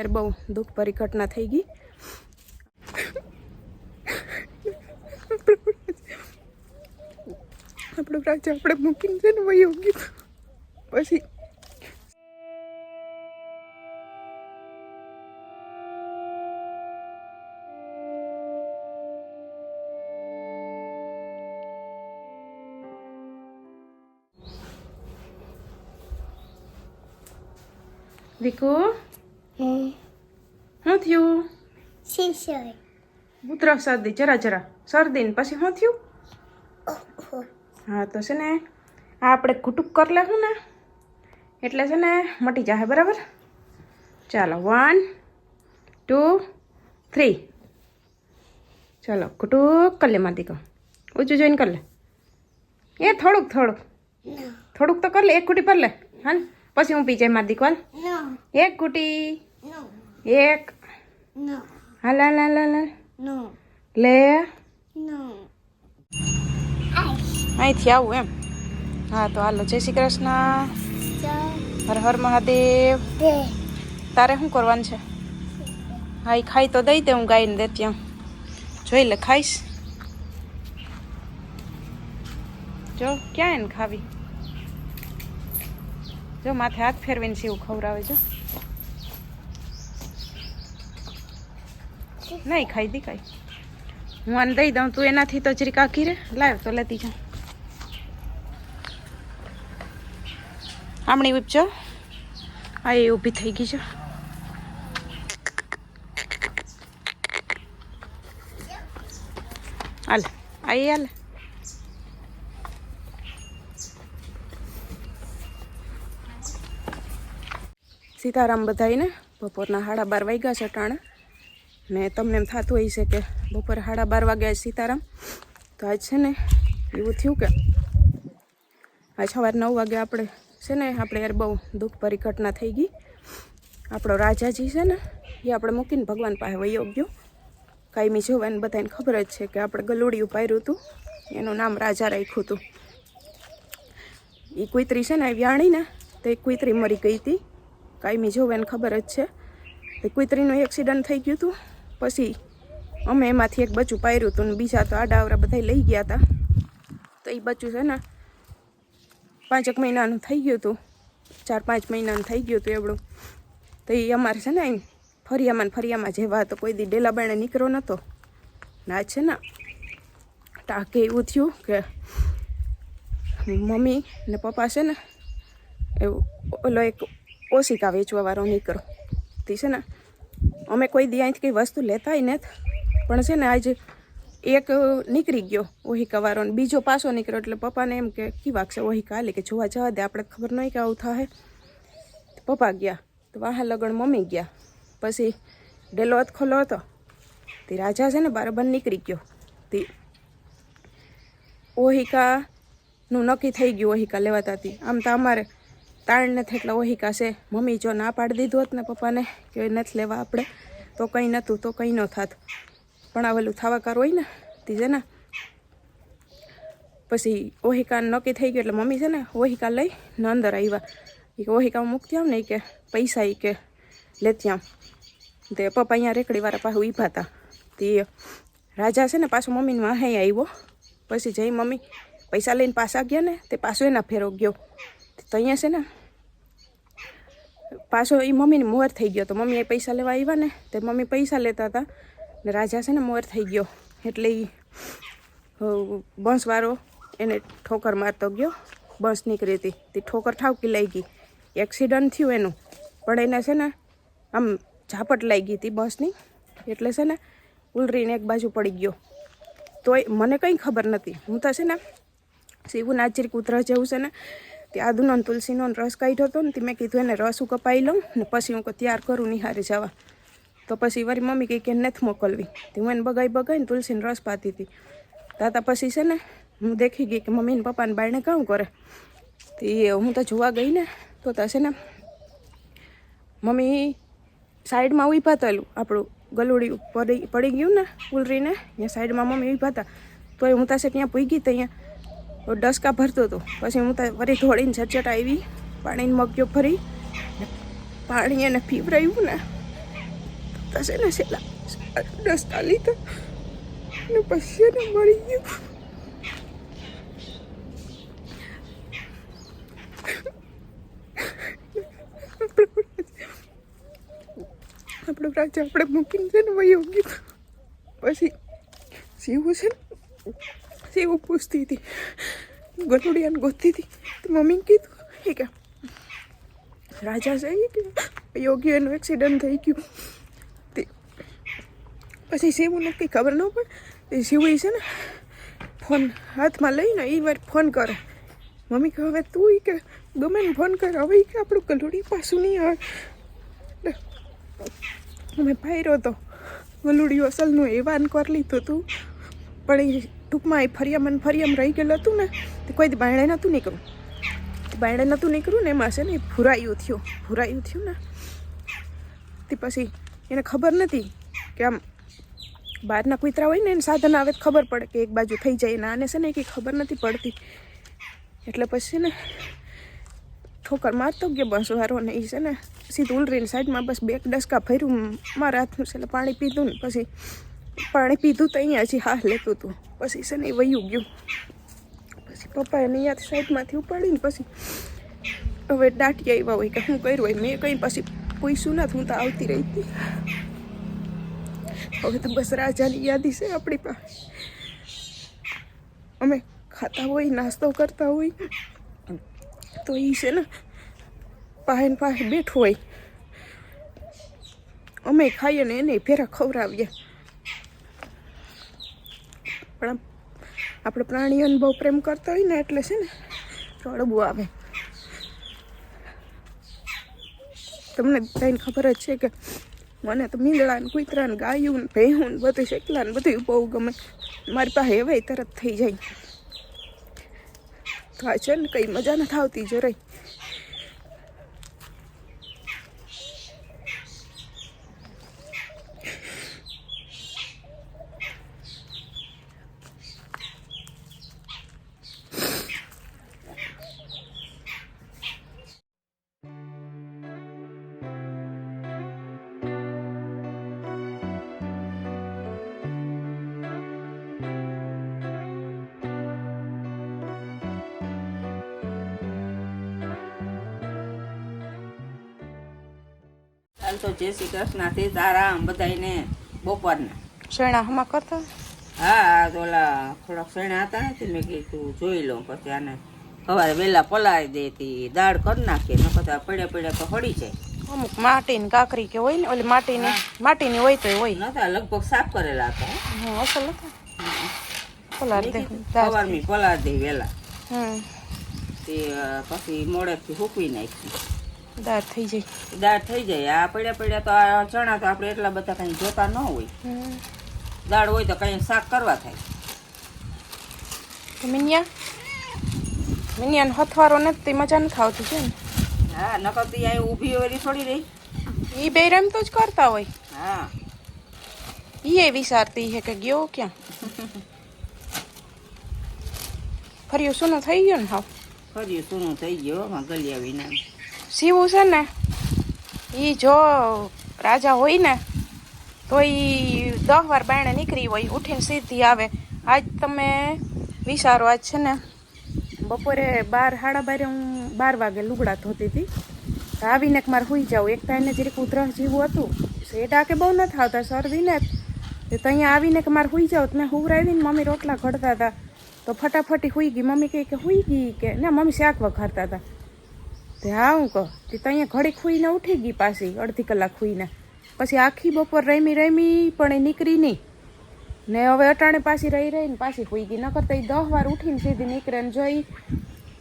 યાર બહુ દુઃખ પરિઘટના ઘટના થઈ ગઈ. આપણું રાજા આપણે મૂકીને છે ને વહી ગયું. પછી વિકુ? શું થયું? શીશોય ઉતરો શરદી જરા જરા. શરદી ને પછી શું થયું? હા તો છે ને આ આપણે કુટુંબ કરી લેવું ને એટલે છે ને મટી જાય બરાબર? ચાલો વન ટુ થ્રી ચાલો કુટુંબ કરી લે માતી દીકરો. ઊંચું જોઈને કરી લે. એ થોડુંક થોડુંક. થોડુંક તો કરી લે એક કુટી પર લે. હા ને પછી હું પી જાય મારી દીકરો એક કુટી નો એક. હાલ હાલ હાલ હાલ. લે. અહીંથી આવું એમ. હા તો હાલો જય શ્રી કૃષ્ણ. હર હર મહાદેવ. દે તારે શું કરવાનું છે? હા એ ખાઈ તો દઈ દે હું ગાઈને દેતી ત્યાં. જોઈ લે ખાઈશ. જો ક્યાં એને ખાવી? જો માથે હાથ ફેરવીને સીવું ખવડાવે જો નહીં, ખાઈ દી કાંઈ હું આને દઈ દઉં, તું એનાથી તો જરીક કાકી રે. લાવ, તો લેતી જાઉં આમણી ઉપજો આ એ ઊભી થઈ ગઈ છે હાલ, આઈ, હાલ. સીતારામ બધાઈને બપોરના સાડા બાર વાગ્યા છે ટાણે. ને તમને એમ થતું હોય છે કે બપોરે સાડા બાર વાગ્યા સીતારામ. તો આજ છે ને એવું થયું કે આજ સવારે નવ વાગે આપણે છે ને આપણે યાર બહુ દુઃખ ભરી ઘટના થઈ ગઈ. આપણો રાજાજી છે ને, એ આપણે મૂકીને ભગવાન પાસે વયો ગયો. કાયમી જોવાને બધાને ખબર જ છે કે આપણે ગલુડિયું પાર્યું હતું. એનું નામ રાજા રાખ્યું હતું. એ કુતરી છે ને વ્યાણીને તો એ કુતરી મરી ગઈ હતી. કાયમી જોવાને ખબર જ છે. તે કુતરીનું એક્સિડન્ટ થઈ ગયું હતું. પછી અમે એમાંથી એક બચ્ચું પાર્યું હતું ને બીજા તો આડાવરા બધા લઈ ગયા હતા તો એ બચ્ચું છે ને પાંચેક મહિનાનું થઈ ગયું હતું. ચાર પાંચ મહિનાનું થઈ ગયું હતું એવડું. તો એ અમારે છે ને અહીં ફરિયામાં ફરિયામાં જેવા તો કોઈ દી ડેલા બાણે નીકળ્યો નહોતો ના છે ને ટાકે એવું થયું કે મમ્મી ને પપ્પા છે ને એવું ઓલો એક ઓશિકા વેચવાવાળો નીકળો તે છે ને અમે કોઈ દી અહીંથી કંઈ વસ્તુ લેતાય નથી. પણ છે ને આજે એક નીકળી ગયો ઓહિકાવાળો ને બીજો પાછો નીકળ્યો એટલે પપ્પાને એમ કે, કી વાગશે ઓહિકા કાલે કે જોવા જવા દે, આપણે ખબર નહીં કે આવું થાય પપ્પા ગયા. તો વાહા લગણ મમ્મી ગયા. પછી ડેલો ખોલો હતો. તે રાજા છે ને બરાબર નીકળી ગયો. તે ઓહિકાનું નક્કી થઈ ગયું ઓહિકા લેવાતાથી આમ તો અમારે તાણ નથી એટલે ઓહિકા છે મમ્મી જો ના પાડી દીધું હોત ને પપ્પાને કે નથી લેવા આપણે, તો કંઈ નહોતું, તો કંઈ ન થાત. પણ આ પેલું થાવાકાર હોય ને, તે છે ને, પછી ઓહિકા નક્કી થઈ ગયું એટલે મમ્મી છે ને ઓહિકા લઈ ને અંદર આવ્યા એ કે ઓહિકા મૂકતી આવ ને કે પૈસા એ કે લેતી આમ તે પપ્પા અહીંયા રેકડીવાળા પાસે ઊભા હતા તે રાજા છે ને પાછો મમ્મીને વાહે આવ્યો પછી જઈ મમ્મી પૈસા લઈને પાછા ગયા ને, તે પાછો એના ફેરો ગયો. તો અહીંયા છે ને, પાછો એ મમ્મીને મોર થઈ ગયો. તો મમ્મી એ પૈસા લેવા આવ્યા ને, તે મમ્મી પૈસા લેતા હતા. ને રાજા છે ને મોર થઈ ગયો. એટલે એ બંસવાળો એને ઠોકર મારતો ગયો. બસ નીકળી હતી. તે ઠોકર ઠાવકી લઈ ગઈ. એક્સિડન્ટ થયું એનું. પણ એને છે ને, આમ ઝાપટ લાગી ગઈ હતી બસની. એટલે છે ને, ઉલરીને એક બાજુ પડી ગયો. તોય મને કંઈ ખબર નથી. હું તો છે ને, શિવું નાચરી કૂતરા જેવું છે ને તે આદુનો તુલસીનો રસ કાઢ્યો હતો ને મેં કીધું એને રસ હું કપાઈ લઉં ને પછી હું તૈયાર કરું નિહારે જવા. તો પછી વારી મમ્મી કહી કે નથી મોકલવી. તે હું એને બગાઈ બગાઈને તુલસીને રસ પાતી હતી. તાતા પછી છે ને હું દેખી ગઈ કે મમ્મી ને પપ્પાને બાળને કામ કરે. તે હું તો જોવા ગઈ ને તો છે ને મમ્મી સાઈડમાં ઊભા થયેલું આપણું ગલુડી પડી પડી ગયું ને ઉલરીને, ત્યાં સાઈડમાં મમ્મી ઊભા હતા તો હું તાસે ત્યાં પૂગી અહીંયા ડસકા ભરતો હતો. પછી હું ત્યાં વળી દોડીને ઝટઝટ આવી, પાણીને મગ્યો ફરી. પાણી એને પીવરાયું ને થશે ને છેલ્લા રસ્તા લીધા. ને પછી એને મળી ગયું. આપણો રાજા આપણે મૂકીને છે ને ગયો. પછી સીવું છે ને શિવું પૂછતી હતી. ગલુડિયાને ગોતતી હતી. तो मम्मी કીધું એ કે, રાજા છે કે યોગ્ય એનું એક્સિડન્ટ થઈ ગયું. તે પછી શિવુને કંઈ ખબર ન પડે. એ શિવ છે ને, ફોન હાથમાં લઈને એ વાર ફોન કરે. મમ્મી કે હવે તું કે, ગમે ને ફોન કર. હવે કે આપણું ગલુડી પાછું નહીં આવે. અમે ફાયરો તો ગલુડિયું અસલનું એવાન કરી લીધું હતું. પણ એ ટૂંકમાં એ ફરિયામ ને ફરિયામ રહી ગયેલું હતું ને, તે કોઈ બાયણે નહોતું નીકળ્યું બાયણે નહોતું નીકળ્યું ને એમાં છે ને ભૂરાયું થયું ભૂરાયું થયું ને. તે પછી એને ખબર નથી કે આમ બહારના કૂતરા હોય ને એને સાધન આવે તો ખબર પડે કે એક બાજુ થઈ જાય ને આને છે ને કંઈ ખબર નથી પડતી. એટલે પછી ને ઠોકર મારતો ગયો બસ વારો ને એ છે ને સીધું ઉલરીને સાઈડમાં બસ બે ડસકા ભર્યું, મારા હાથનું છે એટલે પાણી પીધું ને પછી પાણી પીધું તો અહીંયા હજી હા લેતું હતું. પછી છે ને એ વયું ગયું. પછી પપ્પા એને યાદ સાઈડમાંથી ઉપાડીને પછી હવે દાટી આવ્યા હોય કે શું કર્યું હોય, મેં કંઈ પછી પૂછ્યું નથી હું તો આવતી રહી હતી. હવે તો બસ રાજાની યાદી છે આપણી પાસે. અમે ખાતા હોય, નાસ્તો કરતા હોય, તો એ છે ને પાસે ને પાસે બેઠું હોય. અમે ખાઈએ ને એને ફેરા ખવડાવીએ. પણ આપણે પ્રાણીઓને બહુ પ્રેમ કરતા હોય ને એટલે છે ને રડવું આવે. તમને થઈને ખબર જ છે કે મને તો મીંદડા ને કૂતરા ને ગાયું ને ભેહું ને બધું શેકલા ને બધું બહુ ગમે. મારી પાસે એવાય તરત થઈ જાય. તો આ છે ને કંઈ મજા નથી આવતી જરાય. હાલ તો જય શ્રી કૃષ્ણ સીતારામ બધાને બપોરના. શેણા હમા કરતા? હા તો ઓલા થોડાક શેણા હતા ને મેં કીધું જોઈ લઉં પછી આને સવારે વહેલા પલાળી દેતી દાળ કરી નાખીએ ન પછી પડ્યા પડ્યા તો હળી જાય. અમુક માટીની કાકરી કે હોય ને ઓલી માટીની માટીની હોય તો હોય. નતા લગભગ સાફ કરેલા હતા હો. અસલ હતા. પલાળી દે સવારની પલાળી દે વહેલા હમ. તે પછી મોડેથી સૂકવી નાખી દાળ થઈ જાય. દાળ થઈ જાય. આ પડ્યા પડ્યા તો આ ચણા તો આપણે એટલા બધા કંઈ જોતા ન હોય. દાળ હોય તો કંઈ શાક કરવા થાય. મિનિયા મિનિયાને હથવારો નથી મજા નથી આવતી છે ને? હા નકર તો અહીં ઊભી હોય થોડી રહી એ બે રમ તો જ કરતા હોય. હા. એ વિચારતી છે કે ગયો ક્યાં? ફર્યું સૂનું થઈ ગયું ને હાવ? ફર્યું સૂનું થઈ ગયો ગલિયા વિના શિવું છે ને એ જો રાજા હોય ને, તો એ દસ વાર બાયણે નીકળી હોય, ઉઠીને સીધી આવે. આજ તમે વિચારો, આજ છે ને, બપોરે બાર, સાડા બારે હું બાર વાગે લુગડા ધોતી હતી. આવીને મારે સુઈ જાઉં. એક એને જરીક ઉધરસ જેવું હતું સેડા કે બહુ ન થતા શરદીને જ. તો અહીંયા આવીને કે મારે સુઈ જાઉં, તો મેં હુવરાવીને મમ્મી રોટલા ઘડતા હતા. તો ફટાફટી સુઈ ગઈ. મમ્મી કહે કે સુઈ ગઈ કે, ના, મમ્મી શાક વઘારતા હતા. તે હા, હું કહું. તે તો અહીંયા ઘડી ખુઈને ઉઠી ગઈ પાછી, અડધી કલાક ખુઈને. પછી આખી બપોર રમી રમી પણ એ નીકળી નહીં. ને હવે અટાણે પાછી રહી રહીને પાછી ખુઈ ગઈ. નકર તો એ દસ વાર ઉઠીને સીધી નીકળે ને જોઈ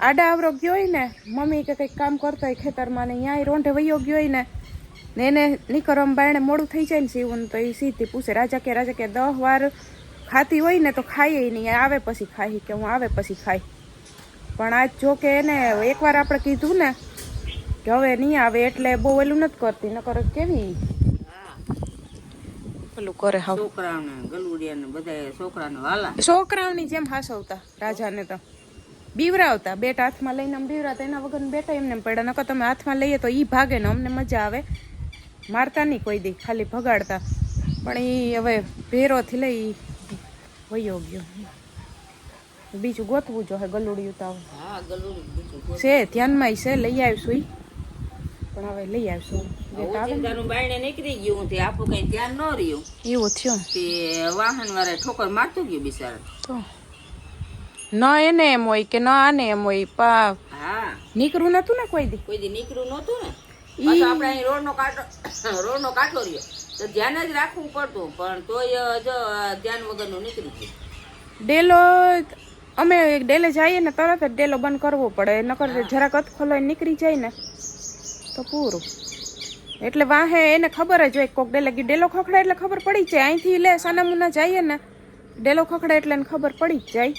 આડા આવરો ગયો હોય ને, મમ્મી કે કંઈક કામ કરતો હોય ખેતરમાં ને અહીંયા રોંઢે વયો ગયો હોય ને ને એને નીકળવામાં બાયણે મોડું થઈ જાય ને સીવું તો એ સીધી પૂછે, રાજા કે રાજા કે દસ વાર ખાતી હોય ને તો ખાઈએ નહીં, આવે પછી ખાઈ, કે હું આવે પછી ખાઈ. પણ આજ જો કે એને એકવાર આપણે કીધું ને કે હવે નહીં આવે એટલે બહુ ઓલું નથી કરતી નકર કેવી? પેલું કરે હા છોકરાઓને ગલુડિયા બધા છોકરાને વાલા. છોકરાઓની જેમ હાસવતા રાજાને તો. બીવરાવતા બેટા હાથમાં લઈને આમ બીવરાવતા એના વગર બેટા એમને એમ પડ્યા. નકર તમે હાથમાં લઈએ તો ઈ ભાગે ને અમને મજા આવે. મારતા નહીં કોઈ દી ખાલી ભગાડતા. પણ એ હવે ભેરોથી લઈ વયો ગયો. બીજું ગોતવું જો હે ગલુડિયું તો હા ગલુડી બીજું છે ધ્યાનમાં છે લઈ આવીશું. પણ હવે લઈ આવીશું. જે તો આવે ને ઓચિંતાનું બાયણે નીકળી ગયું તે આપણું કઈ ધ્યાન ન રહ્યું. એવું થયું. તે વાહન વાળા ઠોકર મારતું ગયું બિચારા તો? ન એને એમ હોય કે ન આને એમ હોય પા હા. નીકળું નતું ને કોઈ દી? કોઈ દી નીકળ્યું નહોતું ને? પાછો આપણે અહીં રોડનો કાંટો રોડનો કાંઠો રહ્યો. તો ધ્યાન જ રાખવું પડતું પણ તોય જો ધ્યાન વગરનું નીકળી ગયું. ડેલો અમે ડેલે જઈએ ને તરત જ ડેલો બંધ કરવો પડે. નકર જરાક અત ખોલાઈ નીકળી જાય ને. તો પૂરું. એટલે વાહે એને ખબર જ હોય કોક ડેલે ડેલો ખખડે એટલે ખબર પડી જાય. અહીંથી લે સાનામુના જઈએ ને, ડેલો ખખડે એટલે એને ખબર પડી જ જાય.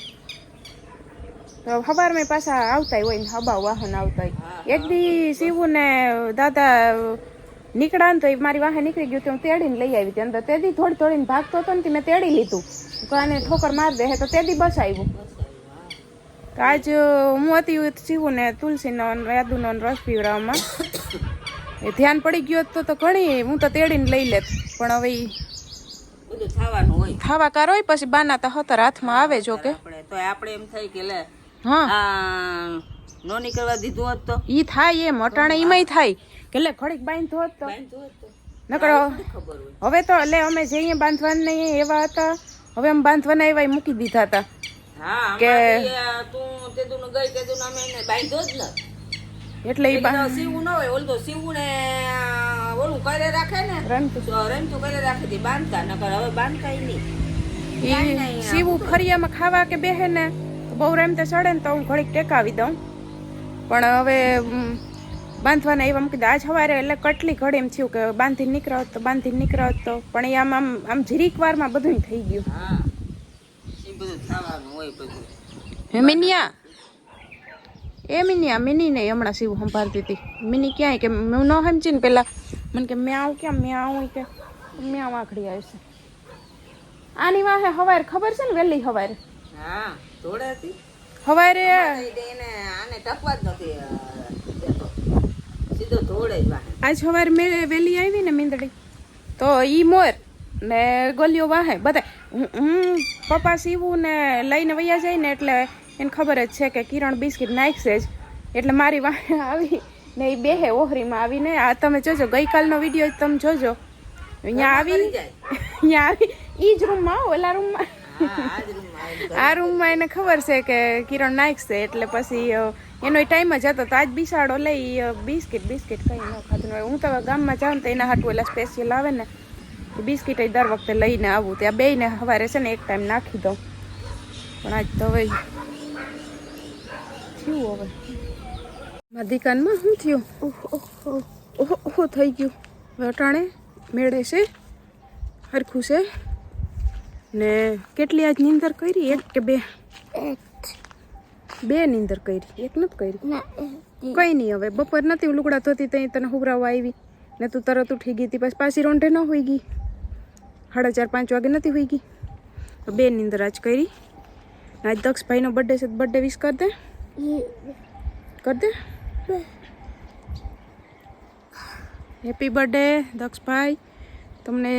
તો સવારમાં પાછા આવતા હોય ને હબા વાહન આવતા હોય એક દી શિવુ ને દાદા નીકળ્યા ને તો મારી વાહે નીકળી ગયું તો હું તેડીને લઈ આવી હતી. અંદર દી થોડી થોડીને ભાગતો હતો ને તે મેં તેડી લીધું. તો આને ઠોકર માર દે. તો તે દી બસ આવ્યું. આજ હું હતી શિવુ ને તુલસીનો યાદુનો રસ પીવડાવવામાં. એ ધ્યાન પડી ગયું હોત તો તો ઘણી હું તો તેડીને લઈ લેત. પણ હવે ઈ બધું થવાનું હોય. ખાવા કાર હોય પછી બાના હતર હાથમાં આવે જો કે. આપણે તો આપણે એમ થાય કે લે હા. નોની કરવા દીધું હોત તો. ઈ થાય એમ અટાણે એમાંય થાય. કે લે ઘડીક બાંધતો હોત તો. તો. નકર હવે તો લે અમે જે અહીંયા બાંધવાના નહીં એવા હતા. હવે અમે બાંધવાના એવા મૂકી દીધા હતા. કે- તું તે તું ગઈ તે તું અમે બાંધ્યો જ ન. એટલે એ સીવું ન હોય ઓલું તો સીવું ને આ, ઓલું કરે રાખે ને રમતું રમતું કરે રાખે તે બાંધતા નકર હવે બાંધતા નહીં. ઈ સીવું ફરિયામાં ખાવા કે બેહે ને તો બહુ રમતે ચડે ને તો હું ઘડીક ટેકાવી દઉં. પણ હવે બાંધવાના એવા મૂકી આજ સવારે એટલે કટલી ઘડી એમ થયું કે બાંધી નીકળો તો બાંધી નીકળો તો. પણ એ આમ આમ આમ જીરીક વારમાં બધું થઈ ગયું. હા. એ બધું થવાનું હોય બધું. એ મિનિયા મિની ને હમણાં શિવ સંભાળતી હતી. મિની ક્યાંય કે હું ન સમજી ને પેલા મને કે મેં આવું ક્યાં મેં આવું કે મેં આવું આખડી આવશે. આની વાહે હવારે ખબર છે ને વહેલી હવારે? હા જોડે હતી. હવારે એને આને ટકવા જ નથી સીધો ધોળે જ વાહે. આજ હવારે મેં વહેલી આવી ને મીંદડી. તો ઈ મોર ને ગોલીઓ વાહે બધા હું- હું પપ્પા સીવું ને લઈને વૈયા જાય ને એટલે એને ખબર જ છે કે કિરણ બિસ્કિટ નાખશે જ. એટલે મારી વાહે આવી ને એ બેહે ઓહરીમાં આવીને. આ તમે જોજો ગઈકાલનો વીડિયો તમે જોજો. અહીંયા આવી અહીંયા આવી. ઈ જ રૂમમાં ઓલા રૂમમાં આ રૂમમાં આ રૂમમાં એને ખબર છે કે કિરણ નાખશે એટલે પછી એનો ટાઈમ જ હતો તો આજ બિસાડો લઈ બિસ્કિટ બિસ્કિટ કંઈ ન ખાધું. હોય હું તો ગામમાં જાઉં ને તો એના હાટું એટલે સ્પેશિયલ આવે ને એ બિસ્કિટ દર વખતે લઈને આવું. ત્યાં બેયને સવારે છે ને એક ટાઈમ નાખી દઉં. પણ આજ તો હવે થયું હવે. માધિકાનમાં શું થયું? ઓહો ઓહો થઈ ગયું. અટાણે મેળે છે હરખું છે. ને કેટલી આજ નીંદર કરી? એક કે બે? બે નીંદર કરી. એક નથી કરી? કઈ નહીં હવે. બપોર નથી લુગડા ધોતી ત્યાં તને હુવરાવા આવી. ને તું તરત ઉઠી ગઈ હતી. પછી પાછી રોંઢે ન હોઈ ગઈ. સાડા ચાર પાંચ વાગે નથી હોઈ ગઈ. તો બે નીંદર આજ કરી. આજ દક્ષભાઈનો બર્થડે છે બર્થડે વિશ કરી દે. કર દે. Happy birthday દક્ષભાઈ. તમને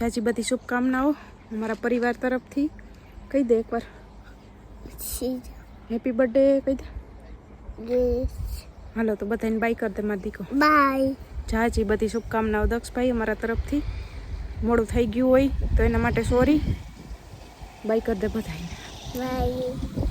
જાજી બધી શુભકામનાઓ અમારા પરિવાર તરફથી. કહી દે એકવાર. હેપી બર્થડે કહી દે. હાલો તો બધાને બાય કર દે મારા દીકો બાય જાજી બધી શુભકામનાઓ દક્ષભાઈ અમારા તરફથી. મોડું થઈ ગયું હોય તો એના માટે સોરી બાય કર દે બધાને. બાય